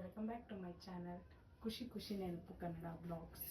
Welcome back to my channel ಖುಷಿ ಖುಷಿ ನೆನಪು ಕನ್ನಡ ಬ್ಲಾಗ್ಸ್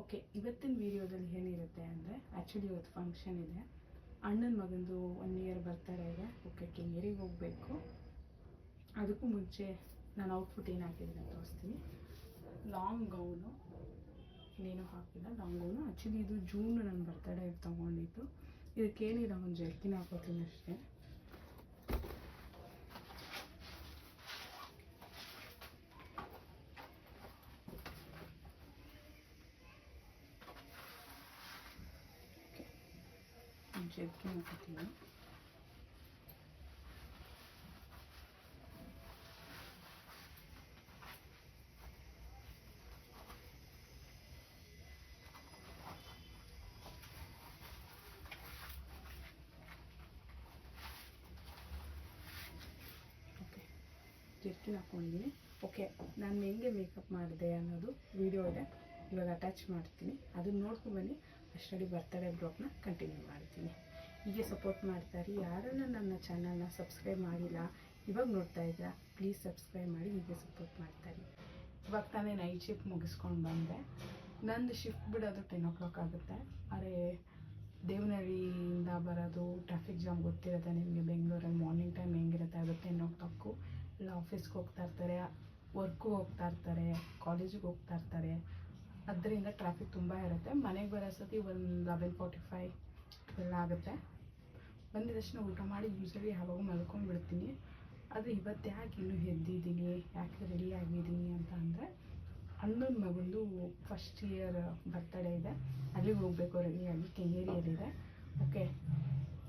ಓಕೆ ಇವತ್ತಿನ ವಿಡಿಯೋದಲ್ಲಿ ಏನಿರುತ್ತೆ ಅಂದರೆ ಆ್ಯಕ್ಚುಲಿ ಇವತ್ತು ಫಂಕ್ಷನ್ ಇದೆ. ಅಣ್ಣನ ಮಗಂದು ಒನ್ ಇಯರ್ ಬರ್ತಾರೆ ಇದೆ ಓಕೆ ಕೆಂಗೇರಿಗೆ ಹೋಗಬೇಕು. ಅದಕ್ಕೂ ಮುಂಚೆ ನಾನು ಔಟ್ಪುಟ್ ಏನು ಹಾಕಿದ್ದೀನಿ ತೋರಿಸ್ತೀನಿ. ಲಾಂಗ್ ಗೌನು ಇನ್ನೇನು ಹಾಕಿಲ್ಲ. ಲಾಂಗ್ ಗೌನು ಆ್ಯಕ್ಚುಲಿ ಇದು ಜೂನ್ ನನ್ನ ಬರ್ತಡೇ ತೊಗೊಂಡಿದ್ದು. ಇದಕ್ಕೇನಿಲ್ಲ, ಒಂದು ಜರ್ಕಿನ ಹಾಕೋತೀನಿ ಅಷ್ಟೇ ಜರ್ಕಿನ್ ಹಾಕೋತೀನಿ ಓಕೆ ಜರ್ಕಿನ್ ಹಾಕ್ಕೊಂಡಿದ್ದೀನಿ ಓಕೆ ನಾನು ಹೆಂಗೆ ಮೇಕಪ್ ಮಾಡಿದೆ ಅನ್ನೋದು ವಿಡಿಯೋ ಇದೆ. ಇವಾಗ ಅಟ್ಯಾಚ್ ಮಾಡ್ತೀನಿ. ಅದನ್ನ ನೋಡ್ಕೊಂಡು ಬನ್ನಿ. ಅಷ್ಟಡಿ ಬರ್ತಡೇ ಬ್ಲಾಗ್ನ ಕಂಟಿನ್ಯೂ ಮಾಡ್ತೀನಿ. ಹೀಗೆ ಸಪೋರ್ಟ್ ಮಾಡ್ತಾರೆ. ಯಾರೆಲ್ಲ ನನ್ನ ಚಾನಲ್ನ ಸಬ್ಸ್ಕ್ರೈಬ್ ಮಾಡಿಲ್ಲ, ಇವಾಗ ನೋಡ್ತಾ ಇದ್ದೀರಾ ಪ್ಲೀಸ್ ಸಬ್ಸ್ಕ್ರೈಬ್ ಮಾಡಿ ಹೀಗೆ ಸಪೋರ್ಟ್ ಮಾಡ್ತಾರೆ. ಇವಾಗ ತಾನೇ ನೈಟ್ ಶಿಫ್ಟ್ ಮುಗಿಸ್ಕೊಂಡು ಬಂದೆ. ನಂದು ಶಿಫ್ಟ್ ಬಿಡೋದು ಟೆನ್ ಓ ಕ್ಲಾಕ್ ಆಗುತ್ತೆ. ಆದರೆ ದೇವನಹಳ್ಳಿಯಿಂದ ಬರೋದು ಟ್ರಾಫಿಕ್ ಜಾಮ್ ಗೊತ್ತಿರುತ್ತೆ ನಿಮಗೆ, ಬೆಂಗಳೂರಲ್ಲಿ ಮಾರ್ನಿಂಗ್ ಟೈಮ್ ಹೆಂಗಿರುತ್ತೆ ಅದು ಟೆನ್ ಓ ಕ್ಲಾಕು ಆಫೀಸ್ಗೆ ಹೋಗ್ತಾ ಇರ್ತಾರೆ ವರ್ಕು ಹೋಗ್ತಾ ಇರ್ತಾರೆ ಕಾಲೇಜಿಗೆ ಹೋಗ್ತಾ ಇರ್ತಾರೆ. ಅದರಿಂದ ಟ್ರಾಫಿಕ್ ತುಂಬ ಇರುತ್ತೆ. ಮನೆಗೆ ಬರೋ ಸತಿ ಒಂದು ಲೆವೆನ್ ಫಾರ್ಟಿ ಫೈವ್ ಎಲ್ಲ ಆಗುತ್ತೆ. ಬಂದಿದ ತಕ್ಷಣ ಊಟ ಮಾಡಿ ಯೂಸಲಿ ಯಾವಾಗ ಮಲ್ಕೊಂಡು ಬಿಡ್ತೀನಿ. ಆದರೆ ಇವತ್ತು ಯಾಕೆ ಇನ್ನೂ ಎದ್ದಿದ್ದೀನಿ? ಯಾಕೆ ರೆಡಿ ಆಗಿದ್ದೀನಿ ಅಂತ ಅಂದರೆ, ಅಣ್ಣನ ಮಗಂದು ಫಸ್ಟ್ ಇಯರ್ ಬರ್ತಡೇ ಇದೆ. ಅಲ್ಲಿಗೆ ಹೋಗಬೇಕು ರೆಡಿಯಾಗಿ ಕೆಂಗೇರಿಯಲ್ಲಿದೆ. ಓಕೆ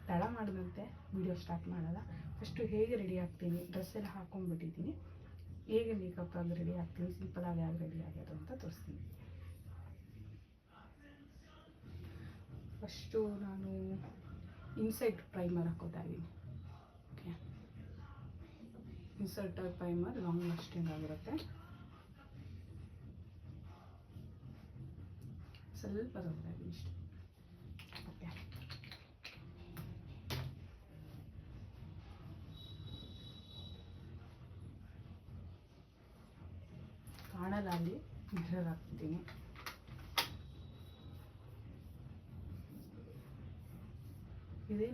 ತಡ ಮಾಡಿದಂತೆ. ವಿಡಿಯೋ ಸ್ಟಾರ್ಟ್ ಮಾಡಲ್ಲ. ಫಸ್ಟು ಹೇಗೆ ರೆಡಿ ಆಗ್ತೀನಿ? ಡ್ರೆಸ್ ಎಲ್ಲ ಹಾಕ್ಕೊಂಡ್ಬಿಟ್ಟಿದ್ದೀನಿ ಹೇಗೆ ಮೇಕಪ್ ಆಗಿ ರೆಡಿ ಆಗ್ತೀನಿ? ಸಿಂಪಲ್ ಆಗಿ ರೆಡಿ ಆಗ್ಯೋದು ಅಂತ ತೋರಿಸ್ತೀನಿ. ಫಸ್ಟು ನಾನು ಇನ್ಸೈಡ್ ಪ್ರೈಮರ್ ಹಾಕೋತಾ ಇದ್ದೀನಿ. Okay insert primer long lasting ಆಗಿರುತ್ತೆ. ಸ್ವಲ್ಪ ಇದ್ದೀನಿ ಇಷ್ಟು ಓಕೆ ಕಾಣಲ್ಲ ಅಲ್ಲಿ ಮಿರರ್ ಹಾಕ್ತೀನಿ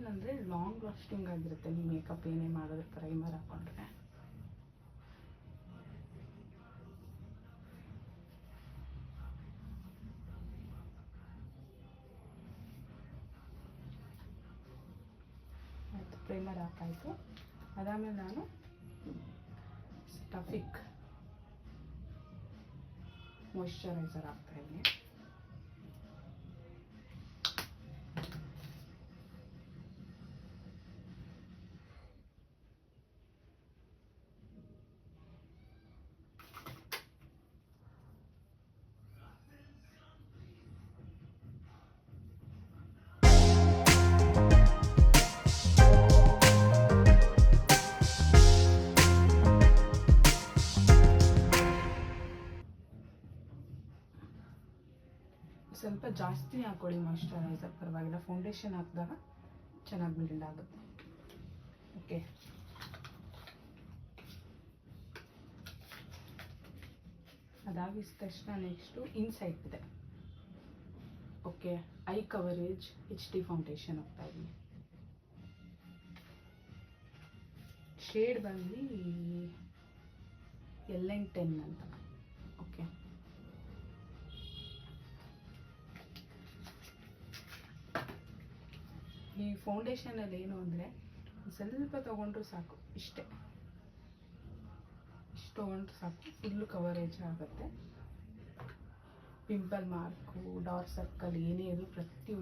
ಇದೇನಂದರೆ ಲಾಂಗ್ ಲಾಸ್ಟಿಂಗ್ ಆಗಿರುತ್ತೆ. ನೀವು ಮೇಕಪ್ ಏನೇ ಮಾಡಿದ್ರೆ ಪ್ರೈಮರ್ ಹಾಕೊಂಡ್ರೆ. ಆಯಿತು ಪ್ರೈಮರ್ ಹಾಕಾಯಿತು. ಅದಾದಮೇಲೆ ನಾನು ಸ್ಟಫಿಕ್ ಮಾಯಿಶ್ಚರೈಸರ್ ಹಾಕ್ತಾ ಜಾಸ್ತಿ ಹಾಕೊಳ್ಳಿ ಮಾಯಿಶ್ಚರೈಸರ್ ಪರವಾಗಿಲ್ಲ ಫೌಂಡೇಶನ್ ಹಾಕಿದಾಗ ಚೆನ್ನಾಗಿ ಬ್ಲೆಂಡ್ ಆಗುತ್ತೆ. ಓಕೆ ಅದಾಗಿದ ತಕ್ಷಣ ನೆಕ್ಸ್ಟು ಇನ್ಸೈಟ್ ಇದೆ. Okay eye coverage H D foundation ಹೋಗ್ತಾ ಇದ್ದೀನಿ ಶೇಡ್ ಬಂದು ಎಲ್ ಎನ್ ಟೆನ್ ಅಂತ. ಓಕೆ ಈ ಫೌಂಡೇಶನಲ್ಲಿ ಏನು ಅಂದರೆ ಸ್ವಲ್ಪ ತೊಗೊಂಡ್ರು ಸಾಕು, ಇಷ್ಟೇ. ಇಷ್ಟು ತೊಗೊಂಡ್ರು ಸಾಕು ಫುಲ್ಲು ಕವರೇಜ್ ಆಗುತ್ತೆ. ಪಿಂಪಲ್ ಮಾರ್ಕು ಡಾರ್ಕ್ ಸರ್ಕಲ್ ಏನೇ ಇದ್ರು ಪ್ರತಿಯೊಂದು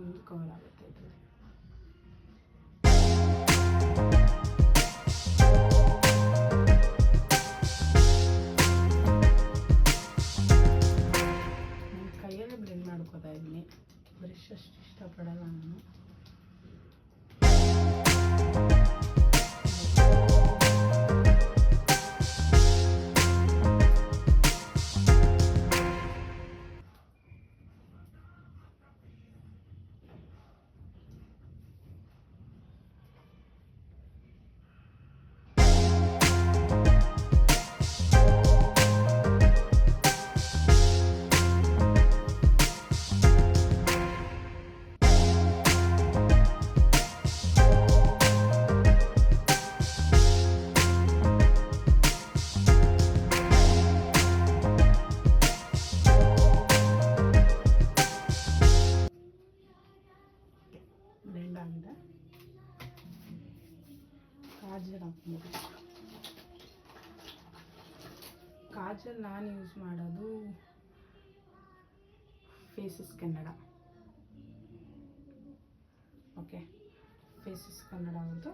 ಬೆಲ್ಲ ಅಂತ. ಕಾಜಲ್ ಹಾಕ್ಬೋದು. ಕಾಜಲ್ ನಾನು ಯೂಸ್ ಮಾಡೋದು Faces Canada okay Faces Canada ಅಂತ.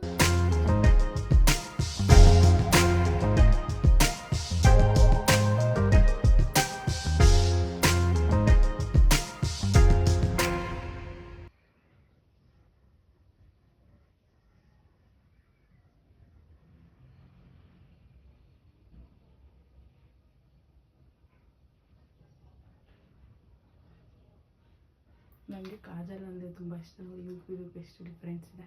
ನನಗೆ ಕಾಜಲ್ ಅಂದರೆ ತುಂಬ ಇಷ್ಟ. ನೋಡಿ ಇವಕ್ಕೂ ಇದಕ್ಕೂ ಎಷ್ಟು ಡಿಫ್ರೆನ್ಸ್ ಇದೆ.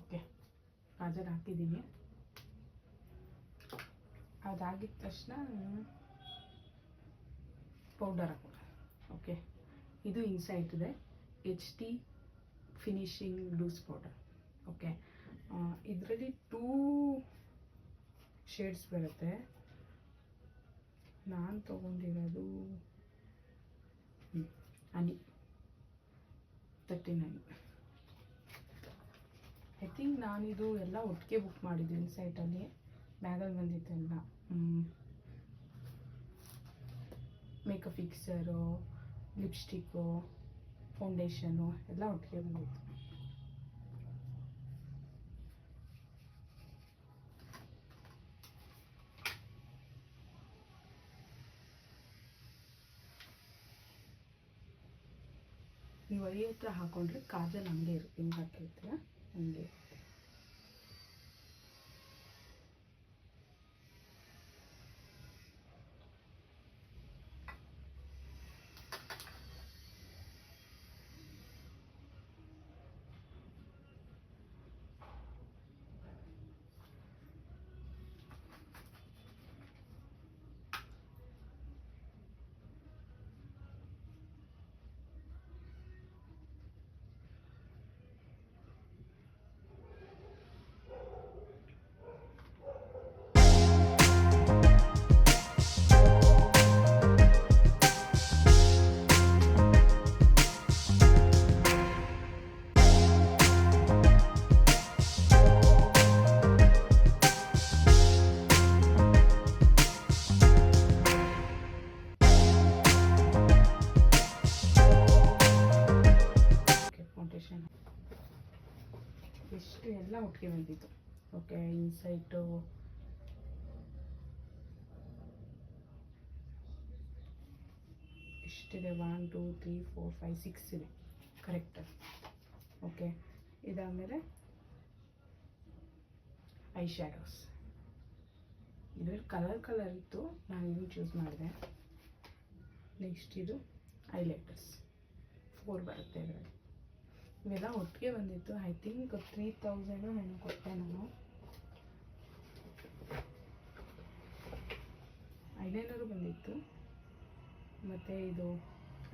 ಓಕೆ ಕಾಜಲ್ ಹಾಕಿದ್ದೀನಿ. ಅದಾಗಿದ ತಕ್ಷಣ ಪೌಡರ್ ಹಾಕೋಣ ಓಕೆ ಇದು ಇನ್ಸೈಟ್ ಇದೆ. H T finishing loose powder okay ಇದರಲ್ಲಿ ಟೂ ಶೇಡ್ಸ್ ಬರುತ್ತೆ. ನಾನು ತೊಗೊಂಡಿರೋದು honey. Thirty nine I think ನಾನಿದು ಎಲ್ಲ ಒಟ್ಟಿಗೆ ಬುಕ್ ಮಾಡಿದ್ದೀನಿ ಸೈಟಲ್ಲಿ ಬ್ಯಾಗಲ್ಲಿ ಬಂದಿತ್ತೆಲ್ಲ. ಮೇಕಪ್ ಫಿಕ್ಸರು ಲಿಪ್ಸ್ಟಿಕ್ಕು ಫೌಂಡೇಶನು ಎಲ್ಲ ಒಟ್ಟಿಗೆ ಬಂದಿತ್ತು. ನೀವು ಐ ಹತ್ರ ಹಾಕೊಂಡ್ರೆ ಕಾಜಲ್ ಹಂಗೆ ಇರುತ್ತೆ, ಹಿಂಗೆ ಹಾಕಿರ್ತೀರ ಹಂಗೆ. ಒಟ್ಟಿಗೆ ಬಂದಿತ್ತು okay ಇನ್ಸೈಟು ಇಷ್ಟಿದೆ one two three four five six ಇದೆ. ಕರೆಕ್ಟ್ ಓಕೆ ಇದಾದಮೇಲೆ ಐ ಶ್ಯಾಡೋಸ್ ಇದರಲ್ಲಿ ಕಲರ್ ಕಲರ್ ಇತ್ತು. ನಾನು ಇದನ್ನು ಚೂಸ್ ಮಾಡಿದೆ. ನೆಕ್ಸ್ಟ್ ಇದು ಐಲೈಟರ್ಸ್ ಫೋರ್ ಬರುತ್ತೆ ಇದರಲ್ಲಿ. ಇವೆಲ್ಲ ಒಟ್ಟಿಗೆ ಬಂದಿತ್ತು. ಐ ಥಿಂಕ್ ತ್ರೀ ತೌಸಂಡು ನಾನು ಕೊಟ್ಟೆ ನಾನು. ಐಲೈನರು ಬಂದಿತ್ತು. ಮತ್ತು ಇದು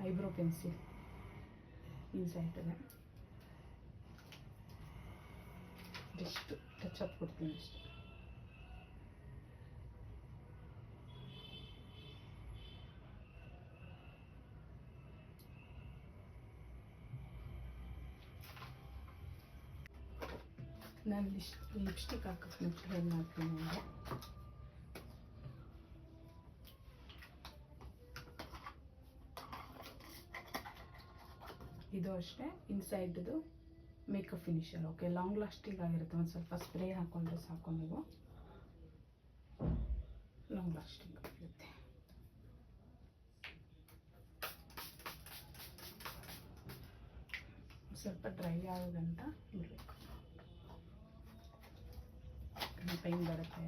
ಐಬ್ರೋ ಪೆನ್ಸಿಲ್ ಯೂಸ್ ಇದೆ ಜಸ್ಟ್ ಟಚ್ ಅಪ್ ಕೊಡ್ತೀನಿ ಅಷ್ಟೇ. ನಾನು ಲಿಪ್ಸ್ಟಿಕ್ ಹಾಕಕ್ಕೆ ಮುಂಚೆ ಮಾಡ್ತೀನಿ ಅಂದರೆ ಇದು ಅಷ್ಟೇ ಇನ್ಸೈಡ್ದು makeup finisher okay long lasting ಆಗಿರುತ್ತೆ ಒಂದು ಸ್ವಲ್ಪ ಸ್ಪ್ರೇ ಹಾಕೊಂಡ್ರೆ ಸಾಕು ನೀವು ಲಾಂಗ್ ಲಾಸ್ಟಿಂಗ್ ಆಗಿರುತ್ತೆ ಸ್ವಲ್ಪ ಡ್ರೈ ಆಗೋದಂತ ಬಿಡಬೇಕು ಪೈನ್ ಬರುತ್ತೆ.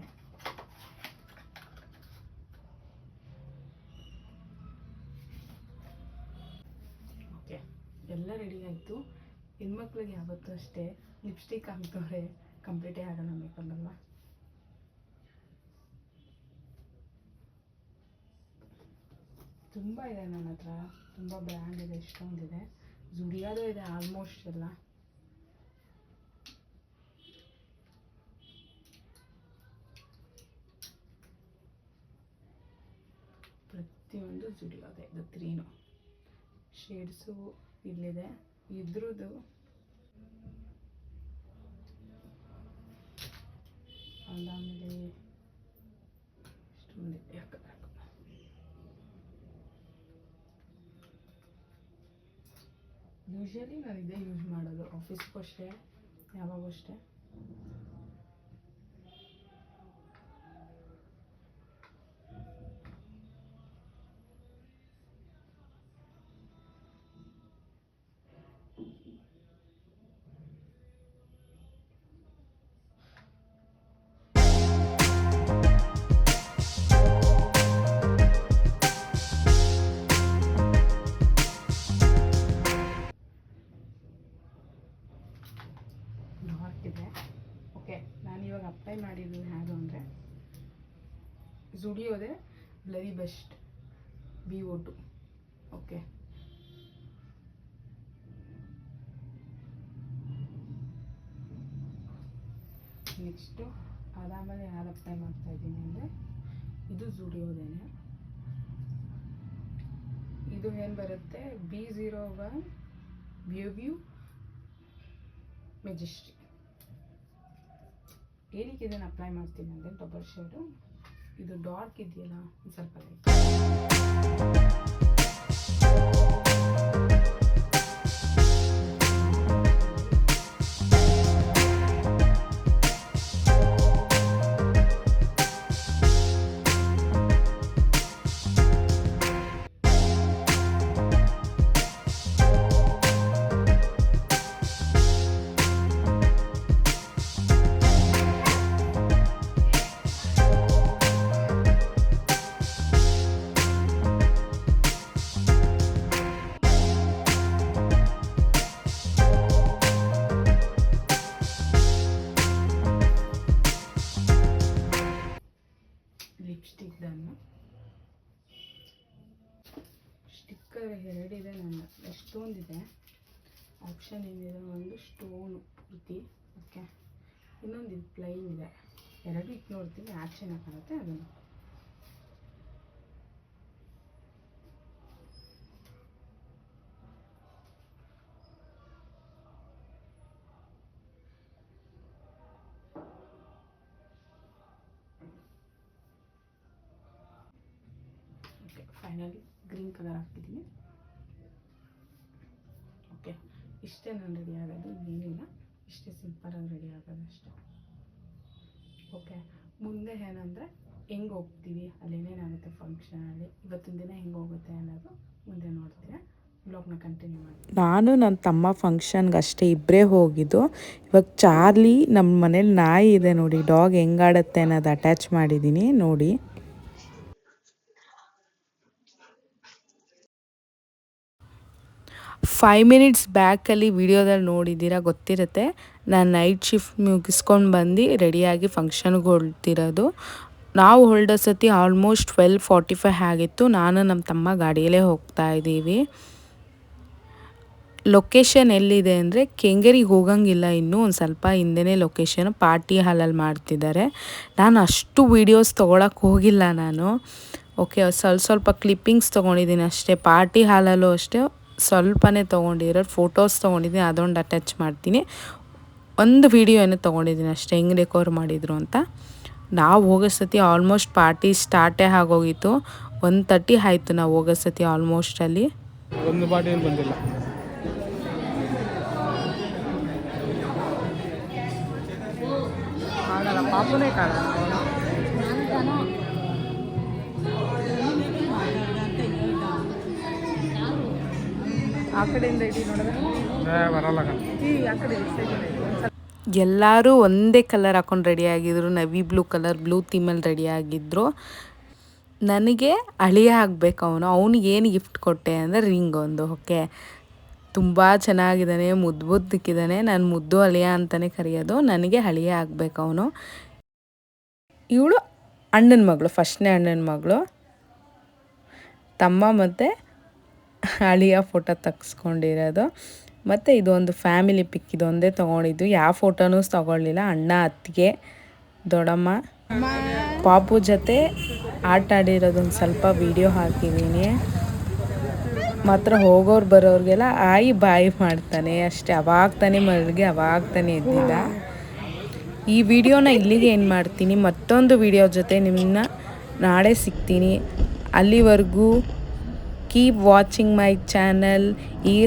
ಓಕೆ. ಎಲ್ಲ ರೆಡಿ ಆಯಿತು. ಹೆಣ್ಮಕ್ಳಿಗೆ ಯಾವತ್ತೂ ಅಷ್ಟೇ ಲಿಪ್ಸ್ಟಿಕ್ ಹಾಕಿದವ್ರೆ ಕಂಪ್ಲೀಟೇ ಆಗೋಣ ಮೇಕಲ್ಲ ತುಂಬ ಇದೆ ನನ್ನ ಹತ್ರ ತುಂಬ ಬ್ರ್ಯಾಂಡ್ ಇದೆ ಎಷ್ಟೊಂದಿದೆ ಜುಡಿಯೋದು ಇದೆ ಆಲ್ಮೋಸ್ಟ್ ಎಲ್ಲ. ಜುಡಿಯೋದೆ ಇದು ತ್ರೀನು. ಶೇಡ್ಸು ಇಲ್ಲಿದೆ. ಇದ್ರದ್ದು ಅದಾದಮೇಲೆ ಇಷ್ಟೊಂದು ಯಾಕೆ ಯೂಶ್ವಲಿ ನಾನು ಇದೇ ಯೂಸ್ ಮಾಡೋದು ಆಫೀಸ್ಗೂ ಅಷ್ಟೇ, ಯಾವಾಗೂ ಅಷ್ಟೇ. ಓಕೆ ನಾನು ಇವಾಗ ಅಪ್ಲೈ ಮಾಡಿದ್ದು ಯಾವುದು ಅಂದರೆ ಜುಡಿಯೋದೆ blurry best B O two okay next ಅದಾದಮೇಲೆ ಯಾರು ಅಪ್ಲೈ ಮಾಡ್ತಾ ಇದ್ದೀನಿ ಅಂದರೆ ಇದು ಜುಡಿಯೋದೇನೆ ಇದು ಏನು ಬರುತ್ತೆ? B zero one view majestic ಏನಕ್ಕೆ ಇದನ್ನು ಅಪ್ಲೈ ಮಾಡ್ತೀನಿ ಅಂದರೆ ಡಬಲ್ ಶೇಡು ಇದು ಡಾರ್ಕ್ ಇದೆಯಲ್ಲ ಸ್ವಲ್ಪ ಪ್ಲೈನ್ ಇದೆ. ಎರಡು ಇಟ್ಟು ನೋಡ್ತೀನಿ ಆ್ಯಕ್ಷನ್ ಕಾಣುತ್ತೆ ಅದನ್ನು. ಫೈನಲಿ ಗ್ರೀನ್ ಕಲರ್ ಹಾಕಿದ್ದೀನಿ. ಓಕೆ ಇಷ್ಟೇ ನಾನು ರೆಡಿ ಆಗೋದು, ಇನ್ನೇನಿಲ್ಲ. ಇಷ್ಟೇ ಸಿಂಪಲಾಗಿ ರೆಡಿ ಆಗೋದು ಅಷ್ಟೇ. ಓಕೆ. ಮುಂದೆ ಏನಂದರೆ, ಹೆಂಗೆ ಹೋಗ್ತೀವಿ? ಅಲ್ಲಿ ಏನೇನಾಗುತ್ತೆ ಫಂಕ್ಷನಲ್ಲಿ ಇವತ್ತಿನ ದಿನ ಹೆಂಗೆ ಹೋಗುತ್ತೆ ಅನ್ನೋದು ಮುಂದೆ ನೋಡ್ತೀರಾ. ಕಂಟಿನ್ಯೂ ಮಾಡಿ. ನಾನು ನನ್ನ ತಮ್ಮ ಫಂಕ್ಷನ್ಗೆ ಅಷ್ಟೇ ಇಬ್ಬರೇ ಹೋಗಿದ್ದು. ಇವಾಗ ಚಾರ್ಲಿ ನಮ್ಮ ಮನೇಲಿ ನಾಯಿ ಇದೆ ನೋಡಿ, ಡಾಗ್ ಹೆಂಗಾಡತ್ತೆ ಅನ್ನೋದು ಅಟ್ಯಾಚ್ ಮಾಡಿದ್ದೀನಿ ನೋಡಿ. ಫೈವ್ ಮಿನಿಟ್ಸ್ ಬ್ಯಾಕಲ್ಲಿ ವಿಡಿಯೋದಲ್ಲಿ ನೋಡಿದ್ದೀರಾ ಗೊತ್ತಿರುತ್ತೆ. ನಾನು ನೈಟ್ ಶಿಫ್ಟ್ ಮುಗಿಸ್ಕೊಂಡು ಬಂದು ರೆಡಿಯಾಗಿ ಫಂಕ್ಷನ್ಗೆ ಹೊಳ್ತಿರೋದು ನಾವು ಹೊರಡೋ ಸತಿ ಆಲ್ಮೋಸ್ಟ್ ಟ್ವೆಲ್ ಫಾರ್ಟಿ ಫೈವ್ ಆಗಿತ್ತು. ನಾನು ನಮ್ಮ ತಮ್ಮ ಗಾಡಿಯಲ್ಲೇ ಹೋಗ್ತಾ ಇದ್ದೀವಿ. ಲೊಕೇಶನ್ ಎಲ್ಲಿದೆ ಅಂದರೆ ಕೆಂಗೇರಿಗೆ ಹೋಗಂಗಿಲ್ಲ. ಇನ್ನೂ ಒಂದು ಸ್ವಲ್ಪ ಹಿಂದೆನೇ ಲೊಕೇಶನ್ ಪಾರ್ಟಿ ಹಾಲಲ್ಲಿ ಮಾಡ್ತಿದ್ದಾರೆ. ನಾನು ಅಷ್ಟು ವೀಡಿಯೋಸ್ ತೊಗೊಳಕ್ಕೆ ಹೋಗಿಲ್ಲ ನಾನು. ಓಕೆ ಸ್ವಲ್ಪ ಸ್ವಲ್ಪ ಕ್ಲಿಪ್ಪಿಂಗ್ಸ್ ತೊಗೊಂಡಿದ್ದೀನಿ ಅಷ್ಟೇ. ಪಾರ್ಟಿ ಹಾಲಲ್ಲೂ ಅಷ್ಟೇ. ಸ್ವಲ್ಪನೇ ತೊಗೊಂಡಿರೋ ಫೋಟೋಸ್ ತೊಗೊಂಡಿದ್ದೀನಿ. ಅದೊಂದು ಅಟ್ಯಾಚ್ ಮಾಡ್ತೀನಿ. ಒಂದು ವೀಡಿಯೋ ಏನೋ ತೊಗೊಂಡಿದ್ದೀನಿ ಅಷ್ಟೇ ಹೆಂಗೆ ಡೆಕೋರ್ ಮಾಡಿದರು ಅಂತ. ನಾವು ಹೋಗೋ ಸತಿ ಆಲ್ಮೋಸ್ಟ್ ಪಾರ್ಟಿ ಸ್ಟಾರ್ಟೇ ಆಗೋಗಿತ್ತು. ಒನ್ ತರ್ಟಿ ಆಯಿತು ನಾವು ಹೋಗೋ ಸತಿ ಆಲ್ಮೋಸ್ಟ್ ಅಲ್ಲಿ. ಒಂದು ಪಾರ್ಟಿ ಏನು ಬಂದಿಲ್ಲ. ಆ ಕಡೆಯಿಂದ ಇಡಿ ನೋಡಿದ್ರೆ? ಬರಲ್ಲ ಈ ಆ ಕಡೆ ಎಲ್ಲರೂ ಒಂದೇ ಕಲರ್ ಹಾಕೊಂಡು ಆಗಿದ್ರು. ನವಿ ಬ್ಲೂ ಕಲರ್ ಬ್ಲೂ ಥೀಮಲ್ಲಿ ರೆಡಿ ಆಗಿದ್ರು. ನನಗೆ ಅಳಿಯ ಆಗಬೇಕು ಅವನು. ಅವನಿಗೆ ಏನು ಗಿಫ್ಟ್ ಕೊಟ್ಟೆ ಅಂದರೆ ರಿಂಗ್ ಒಂದು ಓಕೆ ತುಂಬ ಚೆನ್ನಾಗಿದ್ದಾನೆ ಮುದ್ದು ಮುದ್ದಕ್ಕಿದ್ದಾನೆ ನಾನು ಮುದ್ದು ಅಳಿಯ ಅಂತಲೇ ಕರೆಯೋದು. ನನಗೆ ಅಳಿಯ ಆಗಬೇಕು ಅವನು. ಇವಳು ಅಣ್ಣನ ಮಗಳು, ಫಸ್ಟ್ನೇ ಅಣ್ಣನ ಮಗಳು. ತಮ್ಮ ಮತ್ತು ಅಳಿಯ ಫೋಟೋ ತೆಗ್ಸ್ಕೊಂಡಿರೋದು. ಮತ್ತು ಇದೊಂದು ಫ್ಯಾಮಿಲಿ ಪಿಕ್ ಇದೊಂದೇ ತೊಗೊಂಡಿದ್ದು. ಯಾವ ಫೋಟೋನೂ ತೊಗೊಳ್ಳಿಲ್ಲ. ಅಣ್ಣ, ಅತ್ತಿಗೆ, ದೊಡ್ಡಮ್ಮ. ಪಾಪು ಜೊತೆ ಆಟ ಆಡಿರೋದೊಂದು ಸ್ವಲ್ಪ ವಿಡಿಯೋ ಹಾಕಿದ್ದೀನಿ ಮಾತ್ರ ಹೋಗೋರು ಬರೋರಿಗೆಲ್ಲ ಆಯಿ ಬಾಯಿ ಮಾಡ್ತಾನೆ. ಅಷ್ಟೇ, ಅವಾಗ ತಾನೇ ಮಲಗಿ, ಅವಾಗ ತಾನೇ ಈ ವಿಡಿಯೋನ ಇಲ್ಲಿಗೆ ಏನು ಮಾಡ್ತೀನಿ. ಮತ್ತೊಂದು ವಿಡಿಯೋ ಜೊತೆ ನಿಮ್ಮನ್ನ ನಾಳೆ ಸಿಗ್ತೀನಿ. ಅಲ್ಲಿವರೆಗೂ ಕೀಪ್ ವಾಚಿಂಗ್ ಮೈ ಚಾನಲ್ ಈ